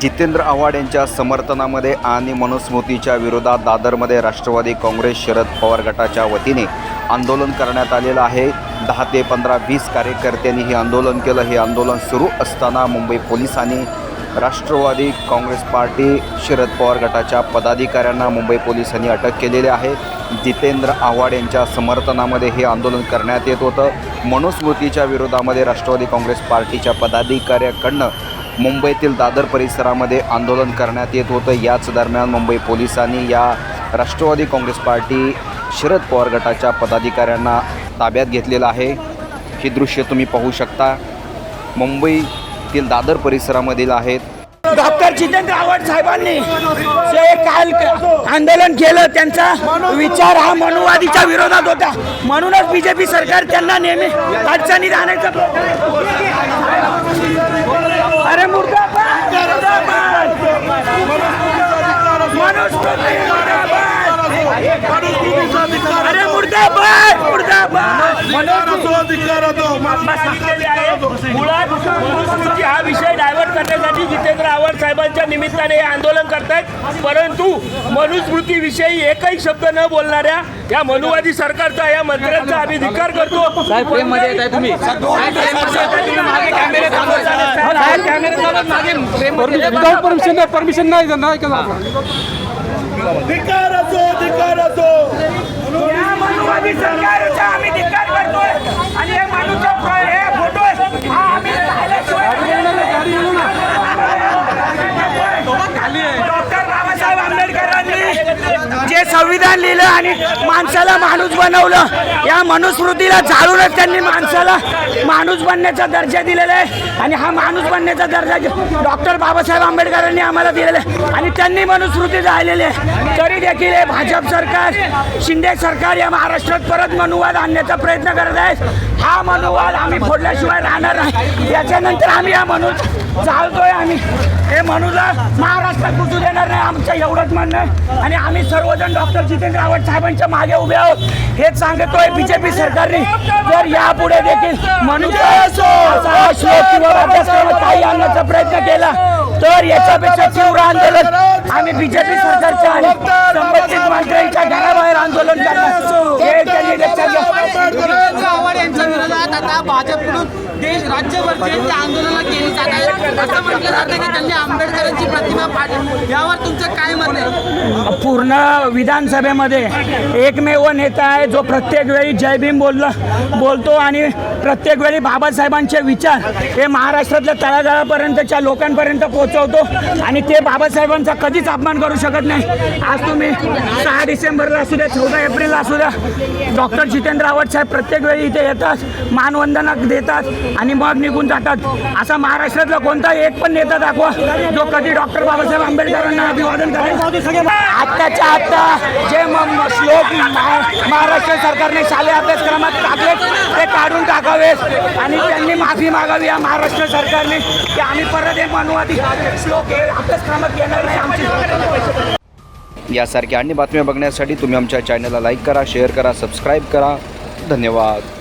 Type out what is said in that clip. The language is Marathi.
जितेंद्र आव्हाड यांच्या समर्थनामध्ये आणि मनुस्मृतीच्या विरोधात दादरमध्ये राष्ट्रवादी काँग्रेस शरद पवार गटाच्या वतीने आंदोलन करण्यात आलेलं आहे. दहा ते पंधरा वीस कार्यकर्त्यांनी हे आंदोलन केलं. हे आंदोलन सुरू असताना मुंबई पोलिसांनी राष्ट्रवादी काँग्रेस पार्टी शरद पवार गटाच्या पदाधिकाऱ्यांना मुंबई पोलिसांनी अटक केलेली आहे. जितेंद्र आव्हाड यांच्या समर्थनामध्ये हे आंदोलन करण्यात येत होतं. मनुस्मृतीच्या विरोधामध्ये राष्ट्रवादी काँग्रेस पार्टीच्या पदाधिकाऱ्याकडनं मुंबईतील दादर परिसरामध्ये आंदोलन करण्यात येत होतं. याच दरम्यान मुंबई पोलिसांनी या राष्ट्रवादी काँग्रेस पार्टी शरद पवार गटाच्या पदाधिकाऱ्यांना ताब्यात घेतलेलं आहे. हे दृश्य तुम्ही पाहू शकता. मुंबईतील दादर परिसरामधील आहेत. डॉक्टर जितेंद्र आव्हाड साहेबांनी जे काल आंदोलन केलं त्यांचा विचार हा मनुवादीच्या विरोधात होता. म्हणूनच बीजेपी सरकार त्यांना नेहमी अडचणीत आणायचा अरे मुर्दाबाद मुर्दाबाद मनुस्मृती मुर्दाबाद अरे मुर्दाबाद मुर्दाबाद मुळात हा विषय डायव्हर्ट करण्यासाठी जितेंद्र आव्हाड साहेबांच्या निमित्ताने हे आंदोलन करतायत. परंतु मनुस्मृतीविषयी एकही शब्द न बोलणाऱ्या या मनुवादी सरकारचा या मंत्र्यांचा आम्ही धिक्कार करतो. परमिशन परमिशन नाही त्यांना सरकार असो. या मनुवादी सरकारचा आम्ही धिक्कार करतोय आणि हे मनुच्या फ- हे फोटो हा आम्ही डॉक्टर बाबासाहेब आंबेडकरांनी जे संविधान लिहिलं आणि माणसाला माणूस बनवलं या मनुस्मृतीला जाळूनच त्यांनी माणसाला माणूस बनण्याचा दर्जा दिलेला आहे. आणि हा माणूस बनण्याचा दर्जा डॉक्टर बाबासाहेब आंबेडकरांनी आम्हाला दिलेला आहे. आणि त्यांनी मनुस्मृती जाळलेली आहे. तरी देखील हे भाजप सरकार शिंदे सरकार या महाराष्ट्रात परत मनुवाद आणण्याचा प्रयत्न करत आहेत हा मनुवाद आम्ही फोडल्याशिवाय राहणार नाही. याच्यानंतर आम्ही हा मनु चालतोय आम्ही. हे मनुला महाराष्ट्रात घुसू देणार नाही आमचं एवढंच म्हणणं आहे. आणि आम्ही सर्वजण डॉक्टर जितेंद्र आव्हाड साहेबांच्या मागे उभे आहोत. हेच सांगतोय बीजेपी सरकारने. जर यापुढे देखील काही आणण्याचा प्रयत्न केला तर याच्यापेक्षा तीव्र आंदोलन आम्ही बीजेपी सरकारच्या आणि संबंधित मंत्र्यांच्या घराबाहेर आंदोलन करणार हे त्यांनी लक्षात घ्या जितेंद्र आव्हाड यांच्या विरोधात आता भाजपकडून देश राज्यभर ते आंदोलनं केली जात आहेत असं की? त्यांनी आंबेडकरांची प्रतिमा पाडली यावर तुमचं काय मत आहे? पूर्ण विधानसभेमध्ये एकमेव नेता आहे जो प्रत्येक वेळी जय भीम बोलतो आणि प्रत्येक वेळी बाबासाहेबांचे विचार हे महाराष्ट्रातल्या तळागाळापर्यंतच्या लोकांपर्यंत पोहोचवतो आणि ते बाबासाहेबांचा कधीच अपमान करू शकत नाही. आज तुम्ही सहा डिसेंबरला असू द्या चौदा एप्रिलला असू द्या डॉक्टर जितेंद्र रावत साहेब प्रत्येक वेळी इथे येतात मानवंदना देतात आणि मग निघून जातात. असा महाराष्ट्रातला कोणता एक पण नेता दाखवा जो कधी डॉक्टर बाबासाहेब आंबेडकरांना अभिवादन करेल. आत्ताच्या आत्ता जे श्लोक महा- महाराष्ट्र सरकारने शालेय अभ्यासक्रमात टाकलेत ते काढून टाकावेत. आणि त्यांनी माफी मागावी या महाराष्ट्र सरकारने. की आम्ही परत हे मनुवादी श्लोक हे अभ्यासक्रमात येणार नाही आमची. यासारख्या अन्य बातम्या बघण्यासाठी तुम्ही आमच्या चॅनलला लाईक करा शेअर करा सबस्क्राईब करा. धन्यवाद.